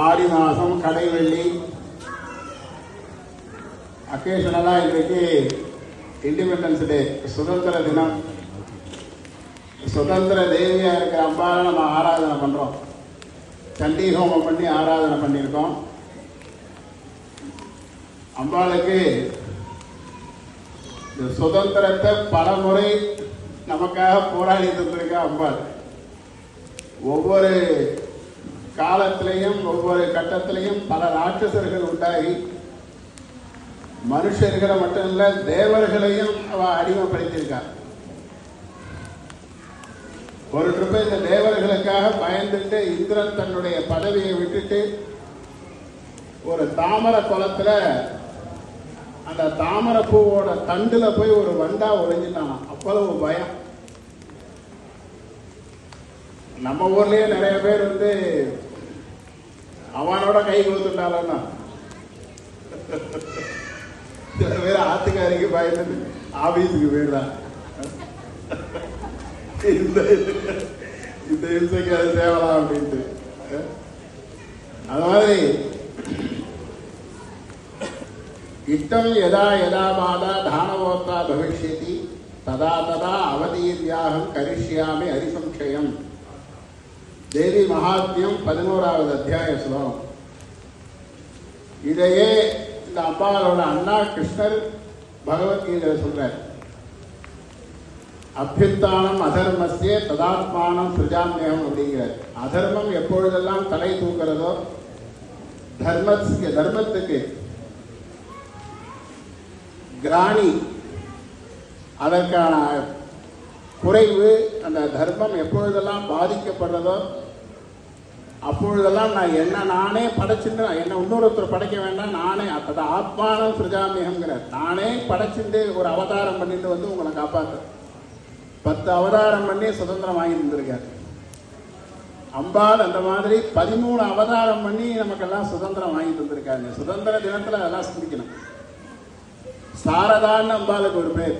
ஆடி மாதம் கடை வெள்ளி அக்கேஷனலாக இன்றைக்கு இண்டிபெண்டன்ஸ் டே சுதந்திர தினம். சுதந்திர தேவியாக இருக்கிற அம்பாவை நம்ம ஆராதனை பண்ணுறோம் சண்டி ஹோமம் பண்ணி ஆராதனை பண்ணியிருக்கோம். அம்பாளுக்கு இந்த சுதந்திரத்தை பல முறை நமக்காக போராடி தந்திருக்க அம்பாள். ஒவ்வொரு காலத்திலையும் ஒவ்வொரு கட்டத்திலையும் பல ராட்சசர்கள் உண்டாகி மனுஷர்களை மட்டும் இல்ல தேவர்களையும் அவ அடிமைப்படுத்தியிருக்கார். ஒரு ட்ரிப்பு இந்த தேவர்களுக்காக பயந்துட்டு இந்திரன் தன்னுடைய பதவியை விட்டுட்டு ஒரு தாமரை குளத்துல அந்த தாமரை பூவோட தண்டுல போய் ஒரு வண்டா ஒழிஞ்சிட்டான் அவ்வளவு பயம். நம்ம ஊர்லயே நிறைய பேர் வந்து அவனோட கை கொடுத்துட்டாலன்னா. சில பேர் ஆத்துக்காரிக்கு பயந்து ஆபீஸுக்கு போயிடுறான் இந்த இந்த இம்சைக்கு அது தேவலாம் அப்படின்ட்டு. அது மாதிரி இட்டம் எதா எதா மாதா தானவோத்தா பவிஷ்யதி ததா ததா அவதீர்யாகம் கரிஷ்யாமி அரிசம்சயம். தேவி மகாத்மியம் பதினோராவது அத்தியாய ஸ்லோகம். இதையே இந்த அம்பாளோட அண்ணா கிருஷ்ணர் பகவத்கீதையில் சொல்றார். அபியுத்தானம் அதர்மஸ்தே ததாத்மானம் சுஜாமியம் அப்படிங்கிறார். அதர்மம் எப்பொழுதெல்லாம் தலை தூக்கிறதோ தர்மத்துக்கு தர்மத்துக்கு கிராணி அதற்கான குறைவு அந்த தர்மம் எப்பொழுதெல்லாம் பாதிக்கப்படுறதோ அப்பொழுதெல்லாம் நான் என்ன நானே படைச்சுட்டு என்ன இன்னொருத்தர் படைக்க வேண்டாம் நானே. அதாவது ஆத்மானம் சிருஜாமியங்கிறார் நானே படைச்சிட்டு ஒரு அவதாரம் பண்ணிட்டு வந்து உங்களை காப்பாற்றுறேன் பத்து அவதாரம் பண்ணி சுதந்திரம் வாங்கி இருந்திருக்காரு அம்பாள் அந்த மாதிரி பதிமூணு அவதாரம் பண்ணி நமக்கெல்லாம் சுதந்திரம் வாங்கி தந்திருக்காங்க. சுதந்திர தினத்துல அதெல்லாம் சிந்திக்கணும். சாரதான்னு அம்பாளுக்கு ஒரு பேர்.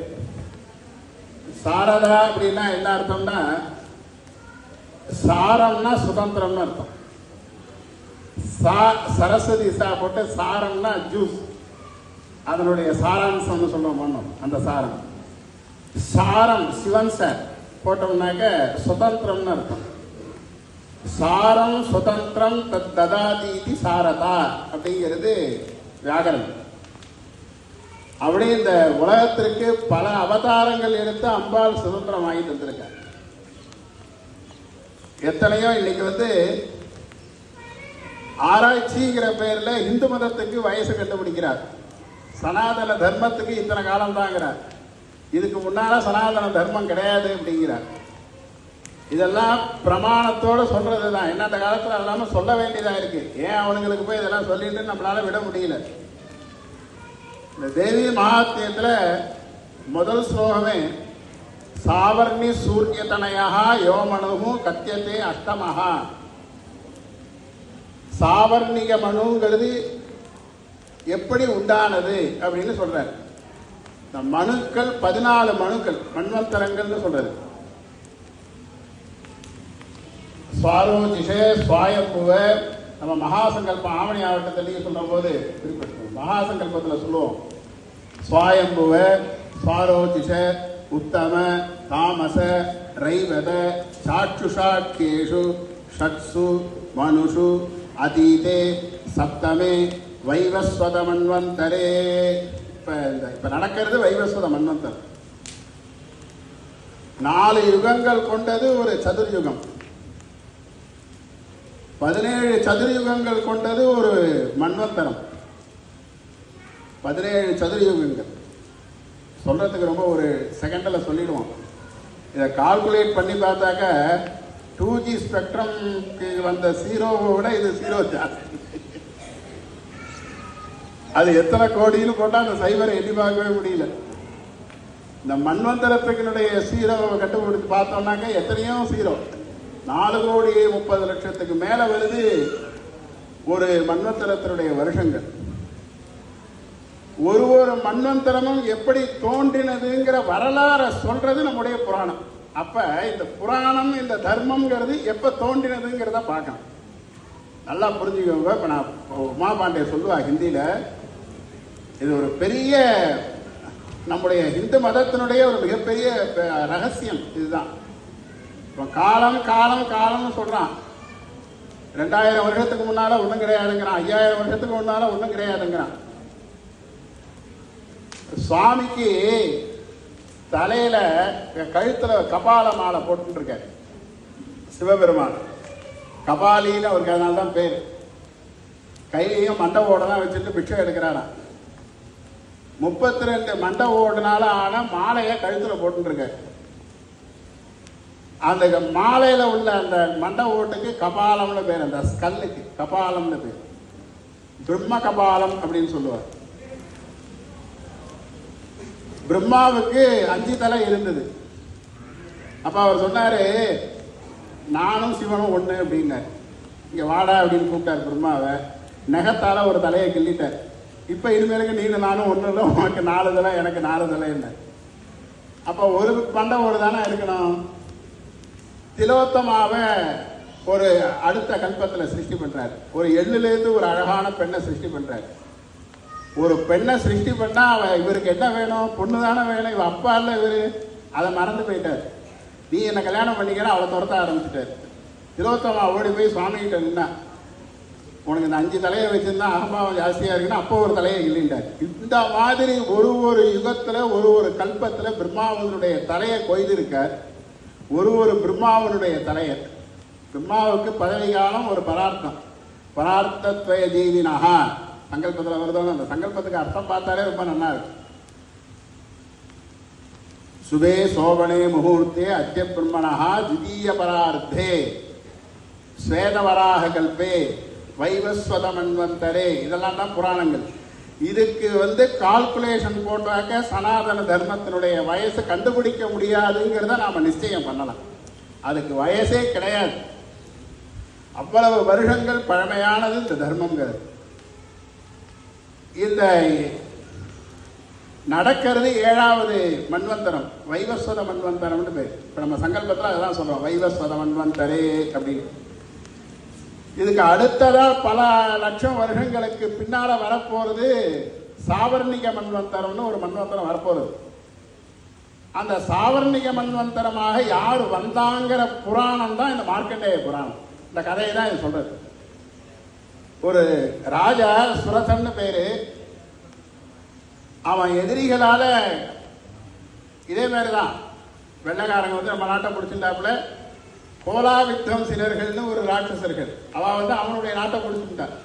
சாரதா அப்படின்னா என்ன அர்த்தம்னா சாரம்னா சுதந்திரம்னு அர்த்தம். சா சரஸ்வதி சா போட்டு சாரம்னா ஜூஸ். அதனுடைய சாராம்சம்னு சொல்ல பண்ணோம் அந்த சாரம். சாரம் சிவன் சார் போட்டோம்னாக்க சுதந்திரம்னு அர்த்தம். சாரம் சுதந்திரம் தத் ததாதீதி சாரதா அப்படிங்கிறது வியாகரணம் அப்படியே இந்த உலகத்திற்கு பல அவதாரங்கள் எடுத்து அம்பாள் சுதந்திரம் வாங்கி தந்திருக்கார் எத்தனையோ இன்னைக்கு வந்து ஆராய்ச்சிங்கிற பெயர்ல இந்து மதத்துக்கு வயசு கண்டுபிடிக்கிறார். சனாதன தர்மத்துக்கு இத்தனை காலம் தாங்கிறார் இதுக்கு முன்னால சனாதன தர்மம் கிடையாது அப்படிங்கிறார். இதெல்லாம் பிரமாணத்தோட சொல்றது தான் என்ன அந்த காலத்தில் எல்லாமே சொல்ல வேண்டியதா இருக்கு. ஏன் அவனுங்களுக்கு போய் இதெல்லாம் சொல்லிட்டு நம்மளால விட முடியல. இந்த தேவி மகாத்மியத்துல முதல் ஸ்லோகமே சாவர்ணி சூரியதனயா யோமனு கத்தியத்தே அஷ்டமஹா. சாவர்ணிக மனுங்கிறது எப்படி உண்டானது அப்படின்னு சொல்றார். இந்த மனுக்கள் பதினாலு மனுக்கள் மண்வந்தரங்கள்னு சொல்றது சுவாரோஜிஷே சுவாயம்புவ நம்ம மகாசங்கல்பம் ஆவணி ஆவட்டத்திலேயே சொல்ற போது குறிப்பிட்டிருக்கோம். மகாசங்கல்பத்தில் சொல்லுவோம். சுவாயம்புவ சுவாரோஜிஷ உத்தம தாமச ரைவத சாட்சுஷாக்கியேஷு ஷட்சு மனுஷு அதீதே சப்தமே வைவஸ்வத மன்வந்தரே இப்ப இந்த இப்ப நடக்கிறது வைவஸ்வத மன்வந்தர் நாலு யுகங்கள் கொண்டது ஒரு சதுர்யுகம். பதினேழு சதுர்யுகங்கள் கொண்டது ஒரு மன்வந்தரம். பதினேழு சதுர்யுகங்கள். சொல்கிறதுக்கு ரொம்ப ஒரு செகண்டில் சொல்லிடுவோம். இதை கால்குலேட் பண்ணி பார்த்தாக்க டூ ஜி ஸ்பெக்ட்ரம்க்கு வந்த ஜீரோவை விட இது ஜீரோ ஜாஸ்தி அது எத்தனை கோடின்னு போட்டால் அந்த சைபரை எண்ணி பார்க்கவே முடியல. இந்த மண்வந்தரத்துக்கினுடைய சீரோவை கண்டுபிடிச்சு பார்த்தோம்னாக்க எத்தனையோ சீரோ நாலு கோடி முப்பது லட்சத்துக்கு மேலே வருது ஒரு மன்வந்தரத்தினுடைய வருஷங்கள். ஒரு ஒரு மன்வந்தரமும் எப்படி தோன்றினதுங்கிற வரலாறை சொல்றது நம்முடைய புராணம். அப்ப இந்த புராணம் இந்த தர்மம்ங்கிறது எப்ப தோன்றினதுங்கிறத பார்க்கணும். நல்லா புரிஞ்சுக்கோங்க. இப்போ நான் உமா பாண்டே சொல்லுவா ஹிந்தியில் இது ஒரு பெரிய நம்முடைய இந்து மதத்தினுடைய ஒரு மிகப்பெரிய ரகசியம் இதுதான். இப்போ காலம் காலம் காலம்னு சொல்றான். ரெண்டாயிரம் வருஷத்துக்கு முன்னால ஒன்றும் கிடையாதுங்கிறான். ஐயாயிரம் வருஷத்துக்கு முன்னால ஒன்றும் கிடையாதுங்கிறான். சுவாமிக்கு தலையில கழுத்துல கபால மாலை போட்டுருக்காரு சிவபெருமான். கபாலின்னு அவருக்கு அதனால தான் பேர். கையிலையும் மண்டை ஓடலாம் வச்சுட்டு பிக்ஷம் எடுக்கிறாராம். முப்பத்தி ரெண்டு மண்டை ஓடுனால ஆன மாலையை கழுத்துல போட்டுருக்காரு அந்த மாலையில உள்ள அந்த மண்டை ஓட்டுக்கு கபாலம்னு பேர் அந்த ஸ்கல்லுக்கு கபாலம்னு பேர். பிரம்ம கபாலம் அப்படின்னு சொல்லுவார். பிரம்மாவுக்கு அஞ்சு தலை இருந்தது. அப்ப அவர் சொன்னாரு நானும் சிவனும் ஒண்ணு அப்படின்னாரு. இங்க வாடா அப்படின்னு கூப்பிட்டார் பிரம்மாவை. நெகத்தால ஒரு தலையை கிள்ளிட்டார். இப்ப இனிமேலுக்கு நீங்க நானும் ஒண்ணு இல்லை உனக்கு நாலு தலை எனக்கு நாலு தலை என்ன அப்ப ஒரு பண்டை ஒரு தானே இருக்கணும். திலோத்தமாவை ஒரு அடுத்த கல்பத்துல சிருஷ்டி பண்றாரு. ஒரு எள்ளுல இருந்து ஒரு அழகான பெண்ணை சிருஷ்டி பண்றாரு. ஒரு பெண்ணை சிருஷ்டி பண்ணால் அவள் இவருக்கு என்ன வேணும்? பொண்ணு தானே வேணும்? இவன் அப்பா இல்லை இவரு? அதை மறந்து போயிட்டார். நீ என்னை கல்யாணம் பண்ணிக்கிற? அவளை துரத்த ஆரம்பிச்சிட்டாரு. திலோத்தமா ஓடி போய் சுவாமி கிட்ட நின்னா உனக்கு இந்த அஞ்சு தலையை வச்சிருந்தா அகம்பாவம் ஜாஸ்தியாக இருக்குன்னா அப்போ ஒரு தலையை இல்லைண்டார் இந்த மாதிரி ஒரு ஒரு யுகத்தில் ஒரு ஒரு கல்பத்தில் பிரம்மாவனுடைய தலையை கொய்திருக்கார். ஒரு ஒரு பிரம்மாவனுடைய தலையை. பிரம்மாவுக்கு பதவி காலம் ஒரு பரார்த்தம் பரார்த்தத்வய ஜீவினஹா சங்கல்பத்தில் வருதோ அந்த சங்கல்பத்துக்கு அர்த்தம் பார்த்தாலே ரொம்ப நல்லா இருக்கும் சுபே சோபனே முகூர்த்தே அத்திய பிரம்மணா திதீய பரார்த்தே. ஸ்வேதவராக கல்பே வைவஸ்வத மன்வந்தரே இதெல்லாம் தான் புராணங்கள். இதுக்கு வந்து கால்குலேஷன் போட்டாக்க சனாதன தர்மத்தினுடைய வயசு கண்டுபிடிக்க முடியாதுங்கிறத நாம நிச்சயம் பண்ணலாம். அதுக்கு வயசே கிடையாது. அவ்வளவு வருஷங்கள் பழமையானது இந்த தர்மங்கிறது இந்த நடக்கிறது ஏழாவது மன்வந்தரம் வைவஸ்வத மன்வந்தரம்னு பேர். இப்போ நம்ம சங்கல்பத்தில் அதெல்லாம் சொல்கிறோம் வைவஸ்வத மண்வந்தரே அப்படின்னு. இதுக்கு அடுத்ததாக பல லட்சம் வருஷங்களுக்கு பின்னால் வரப்போகிறது சாவர்ணிக மன்வந்தரம்னு ஒரு மன்வந்தரம் வரப்போகிறது அந்த சாவர்ணிக மன்வந்தரமாக யார் வந்தாங்கிற புராணம் தான் இந்த மார்க்கண்டேய புராணம். இந்த கதையை தான் இது சொல்கிறது ஒரு ராஜா சுரசன்னு பேரு. அவன் எதிரிகளால இதே மாதிரி தான் வந்து நம்ம நாட்டை பிடிச்சிருந்தாப்புல. கோலாவித்தம் சிலர்கள்னு ஒரு ராட்சசர்கள். அவன் வந்து அவனுடைய நாட்டை பிடிச்சிருந்தான்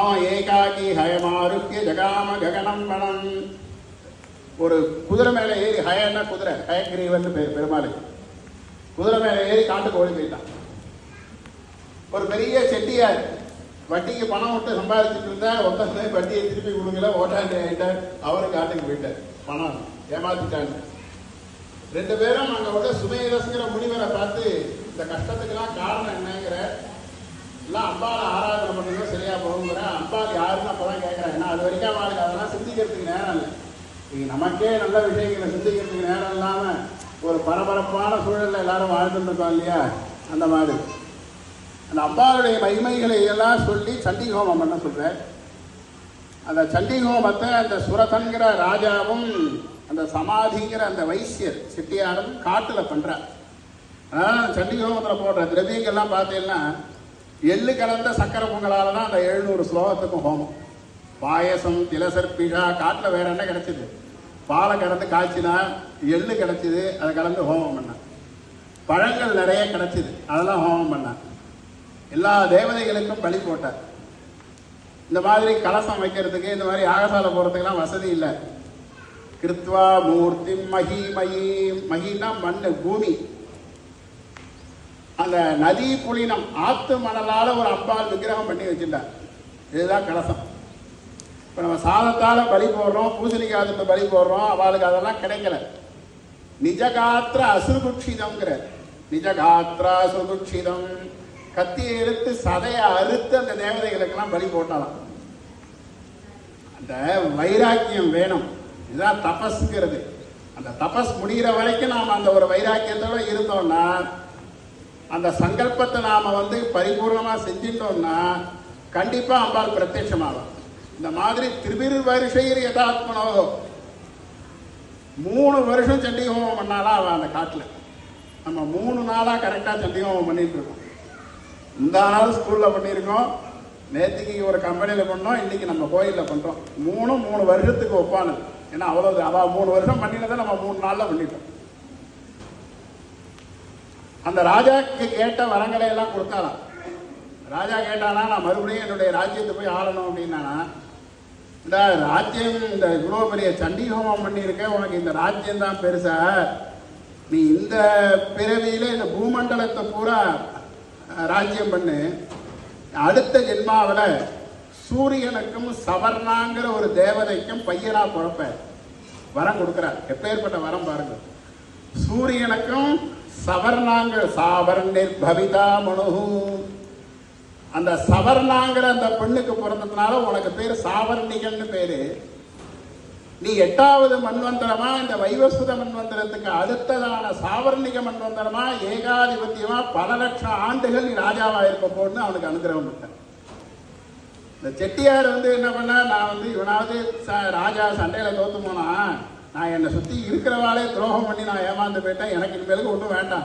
அவன் ஏகாகி ஹயமாருக்கிய ஜகாம ககனம் மனம் ஒரு குதிரை மேலே ஏறி ஹயன்னா குதிரை? ஹயகிரீவன் பேர் பெருமாளுக்கு குதிரை மேலே ஏறி காட்டுக்கு ஓடி போயிட்டான். ஒரு பெரிய செட்டியார். வட்டிக்கு பணம் விட்டு சம்பாதிச்சுட்டு இருந்தா ஒருத்தர் வட்டியை திருப்பி கொடுங்கல ஓட்டாண்டி ஆயிட்டார். அவரு காட்டுக்கு போயிட்டார். பணம் ஏமாத்திட்டாங்க. ரெண்டு பேரும் அங்க உள்ள சுமையரசுங்கிற முனிவரை பார்த்து இந்த கஷ்டத்துக்கெல்லாம் காரணம் என்னங்கிற எல்லாம் அம்பாவை ஆராதனை பண்ணுங்க சரியா போகுங்கிற. அம்பாள் யாருன்னு அப்பதான் கேட்கறேன் ஏன்னா அது வரைக்கும் அவளுக்கு அதெல்லாம் சிந்திக்கிறதுக்கு நேரம் இல்லை. இது நமக்கே நல்ல விஷயங்களை சிந்திக்கிறதுக்கு நேரம் இல்லாம ஒரு பரபரப்பான சூழல்ல எல்லாரும் வாழ்ந்துட்டு இருக்கோம் இல்லையா? அந்த மாதிரி. அந்த அம்பாளுடைய மகிமைகளை எல்லாம் சொல்லி சண்டி ஹோமம் பண்ண சொல்றேன் அந்த சண்டி ஹோமத்தை அந்த சுரதன்கிற ராஜாவும் அந்த சமாதிங்கிற அந்த வைசியர் செட்டியாரும் காட்டுல பண்றார் அதனால சண்டி ஹோமத்தில் போடுற திரவியங்கள்லாம் பார்த்தீங்கன்னா எள்ளு கலந்த சக்கரை பொங்கலால தான் அந்த எழுநூறு ஸ்லோகத்துக்கும் ஹோமம். பாயசம் திலசர்பிஷா காட்டில் வேற என்ன கிடச்சிது? பாலை கலந்து காய்ச்சினா எள்ளு கிடச்சிது அதை கலந்து ஹோமம் பண்ணேன் பழங்கள் நிறைய கிடச்சிது அதெல்லாம் ஹோமம் பண்ணேன் எல்லா தேவதைகளுக்கும் பலி போட்டார். இந்த மாதிரி கலசம் வைக்கிறதுக்கு இந்த மாதிரி யாகசாலை போறதுக்கெல்லாம் வசதி இல்லை. கிருத்வா மூர்த்தி மகி மயி மகினா மண்ணு பூமி. அந்த நதி புலினம் ஆத்து மணலால ஒரு அப்பால் விக்கிரகம் பண்ணி வச்சிருந்தார். இதுதான் கலசம். இப்ப நம்ம சாதத்தால பலி போடுறோம் பூசணிக்காத்துக்கு பலி போடுறோம் அவளுக்கு அதெல்லாம் கிடைக்கல. நிஜகாத்திர அசுகுட்சிதம்ங்கிற நிஜகாத்திர அசுகுட்சிதம் கத்தியை எடுத்து சதையை அறுத்து அந்த தேவதைகளுக்கெல்லாம் பலி போட்டாலாம். அந்த வைராக்கியம் வேணும். இதுதான் தபஸ்ங்கிறது. அந்த தபஸ் முடிகிற வரைக்கும் நாம் அந்த ஒரு வைராக்கியத்தோட இருந்தோம்னா அந்த சங்கல்பத்தை நாம வந்து பரிபூர்ணமா செஞ்சிட்டோம்னா கண்டிப்பாக அம்பாள் பிரத்யட்சமாகும் இந்த மாதிரி திருவிரு வருஷையில் யதாத்மனோ மூணு வருஷம் சண்டி ஹோமம் பண்ணாலாம் அவன் அந்த காட்டில். நம்ம மூணு நாளாக கரெக்டாக சண்டி ஹோமம் பண்ணிட்டு இருக்கோம். இந்த நாள் ஸ்கூலில் பண்ணியிருக்கோம். நேற்றுக்கு ஒரு கம்பெனியில் பண்ணோம் இன்னைக்கு நம்ம கோயிலில் பண்ணுறோம் மூணு மூணு வருஷத்துக்கு ஒப்பானது. ஏன்னா அவ்வளோ அதாவது மூணு வருஷம் பண்ணினதை நம்ம மூணு நாளில் பண்ணிட்டோம். அந்த ராஜாக்கு கேட்ட வரங்களை எல்லாம் கொடுத்தாலாம் ராஜா கேட்டானா நான் மறுபடியும் என்னுடைய ராஜ்யத்தை போய் ஆளணும் அப்படின்னானா இந்த ராஜ்யம் இந்த இவ்வளோ பெரிய சண்டி ஹோமம் பண்ணியிருக்க உனக்கு இந்த ராஜ்யம் தான் பெருசா. நீ இந்த பிறவியில இந்த பூமண்டலத்தை பூரா ராஜ்யம் பண்ணு. அடுத்த ஜென்மாவில் சூரியனுக்கும் சவர்ணாங்கிற ஒரு தேவதைக்கும் பையனா பிறப்ப. வரம் கொடுக்குறார். எப்பேற்பட்ட வரம் பாருங்க. சூரியனுக்கும் சவர்ணாங்கிற சாவர்ணிர் பவிதா மனு அந்த சவர்ணாங்கிற அந்த பெண்ணுக்கு பிறந்ததுனால உனக்கு பேர் சாவர்ணிகன்னு பேரு. நீ எட்டாவது மண்வந்தரமா இந்த வைவஸ்புத மண்வந்தரத்துக்கு அடுத்ததான சாவர்ணிக மண்வந்தரமா ஏகாதிபத்தியமா? பல லட்சம் ஆண்டுகள் நீ ராஜாவா இருக்க போன்னு அவனுக்கு அனுகிரகம் பண்ண இந்த செட்டியார் வந்து என்ன பண்ண நான் வந்து இவனாவது ச- ராஜா சண்டையில தோத்து போனா நான் என்னை சுத்தி இருக்கிறவாளே துரோகம் பண்ணி நான் ஏமாந்து போயிட்டேன். எனக்கு இனிமேலுக்கு ஒன்றும் வேண்டாம்.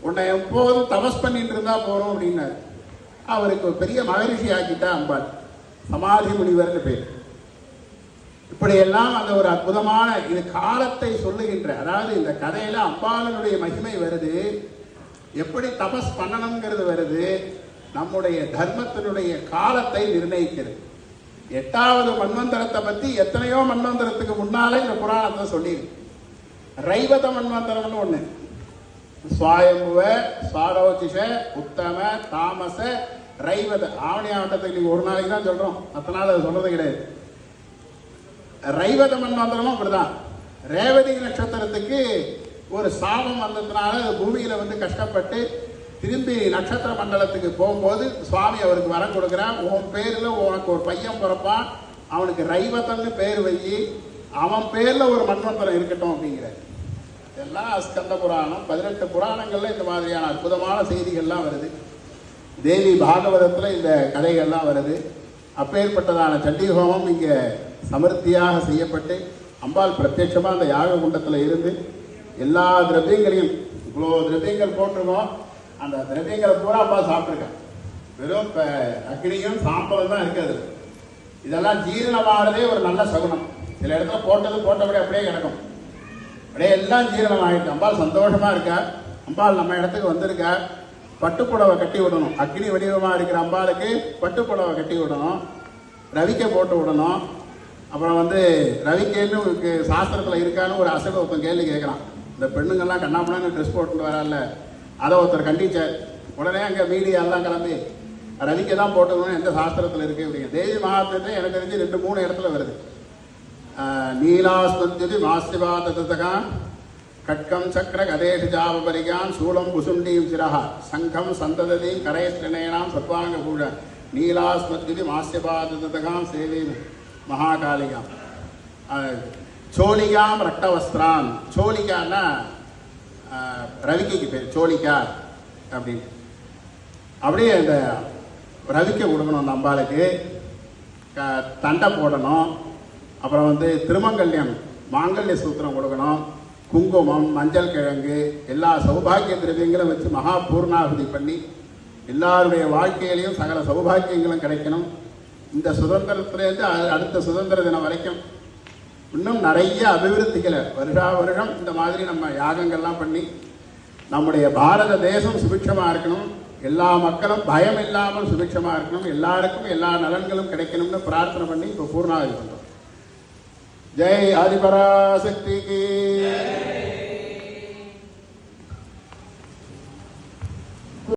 உன்னை எப்போதும் தபஸ் பண்ணிட்டு இருந்தா போறோம் அப்படின்னாரு. அவருக்கு பெரிய மகரிஷி ஆக்கிட்டா அம்பாள். சமாதி முனிவர்னு பேர். இப்படியெல்லாம் அந்த ஒரு அற்புதமான இது காலத்தை சொல்லுகின்ற அதாவது இந்த கதையில அம்பாளனுடைய மகிமை வருது எப்படி தபஸ் பண்ணணுங்கிறது வருது நம்முடைய தர்மத்தினுடைய காலத்தை நிர்ணயிக்கிறது. எட்டாவது மன்வந்தரத்தை பத்தி எத்தனையோ மன்வந்தரத்துக்கு முன்னாலே இந்த புராணத்தை சொல்லியிருக்கு. ரைவத மன்வந்தரம்னு ஒண்ணு. சுவாயம்புவ சுவாரோச்சிஷ உத்தம தாமச ரைவத ஆவணி ஆவட்டத்துக்கு நீங்க ஒரு நாளைக்கு தான் சொல்றோம் அத்தனால அது சொல்றது கிடையாது. ரைவத மன்வந்தரமும் அப்படிதான். ரேவதி நட்சத்திரத்துக்கு ஒரு சாபம் வந்ததுனால பூமியில் பூமியில வந்து கஷ்டப்பட்டு திரும்பி நட்சத்திர மண்டலத்துக்கு போகும்போது சுவாமி அவருக்கு வரம் கொடுக்குறான் உன் பேரில் உனக்கு ஒரு பையன் பிறப்பான். அவனுக்கு ரைவதன்னு பேர் வையி. அவன் பேரில் ஒரு மன்வந்தரம் இருக்கட்டும் அப்படிங்கிற இதெல்லாம் ஸ்கந்த புராணம். பதினெட்டு புராணங்களில் இந்த மாதிரியான அற்புதமான செய்திகள்லாம் வருது. தேவி பாகவதத்தில் இந்த கதைகள்லாம் வருது. அப்பேற்பட்டதான சண்டிகோமம் இங்கே சமர்த்தியாக செய்யப்பட்டு அம்பாள் பிரத்யட்சமாக அந்த யாக குண்டத்தில் இருந்து எல்லா திரவியங்களையும் இவ்வளோ திரவியங்கள் போட்டிருக்கோம். அந்த திரவியங்களை பூரா அம்மா சாப்பிட்ருக்கேன் வெறும் இப்போ அக்னியும் சாம்பலும் தான் இருக்குது இதெல்லாம் ஜீரணமாகறதே ஒரு நல்ல சகுனம். சில இடத்துல போட்டது போட்டபடி அப்படியே கிடக்கும். அப்படியே எல்லாம் ஜீரணம் ஆகிட்டு அம்பாள் சந்தோஷமாக இருக்கா? அம்பாள் நம்ம இடத்துக்கு வந்திருக்கா? பட்டுப்புடவை கட்டி விடணும். அக்னி வடிவமாக இருக்கிற அம்பாளுக்கு பட்டுப்புடவை கட்டி விடணும். ரவிக்க போட்டு விடணும். அப்புறம் வந்து ரவி உங்களுக்கு சாஸ்திரத்தில் இருக்கான்னு ஒரு அசடு ஒருத்தன் கேள்வி கேட்குறான். இந்த பெண்ணுங்கள்லாம் கண்ணாமண்ணு ட்ரெஸ் போட்டுட்டு வரல அதை ஒருத்தர் கண்டிச்சார் உடனே அங்கே மீடியா எல்லாம் கிளம்பி ரவிக்கை தான் போட்டுக்கணும் எந்த சாஸ்திரத்தில் இருக்குது அப்படிங்க. தேவி மகாத்மத்தை எனக்கு தெரிஞ்சு ரெண்டு மூணு இடத்துல வருது. நீலாஸ்மத்யுதி மாஸ்திபாததா கட்கம் சக்கர கதேஷு ஜாபபரிகான் சூலம் குசுண்டீம் சிரஹா. சங்கம் சந்தததீம் கரேஸ்திரணேனாம் சத்வாங்க கூட நீலாஸ்மத்யுதி மாஸ்திபாததகாம் சேவை மகாகாளிகாம் சோழிகாம் ரக்தவஸ்திரான் சோழிகான்னா ரவிக்கைக்கு பேர். சோழிகா அப்படின்னு. அப்படியே இந்த ரவிக்கை கொடுக்கணும் அந்த அம்பாளுக்கு. தண்டை போடணும். அப்புறம் வந்து திருமங்கல்யம் மாங்கல்ய சூத்திரம் கொடுக்கணும். குங்குமம் மஞ்சள் கிழங்கு எல்லா சௌபாகிய திரவியங்களும் வச்சு மகா பூர்ணாகுதி பண்ணி எல்லாருடைய வாழ்க்கையிலையும் சகல சௌபாகியங்களும் கிடைக்கணும். இந்த சுதந்திரத்திலேருந்து அடுத்த சுதந்திர தினம் வரைக்கும் இன்னும் நிறைய அபிவிருத்திகளை வருஷா வருஷம் இந்த மாதிரி நம்ம யாகங்கள்லாம் பண்ணி நம்முடைய பாரத தேசம் சுபிட்சமா இருக்கணும். எல்லா மக்களும் பயம் இல்லாமல் சுபிட்சமா இருக்கணும். எல்லாருக்கும் எல்லா நலன்களும் கிடைக்கணும்னு பிரார்த்தனை பண்ணி இப்போ பூர்ணாகுதி பண்றோம். ஜெய் ஆதிபராசக்திக்கு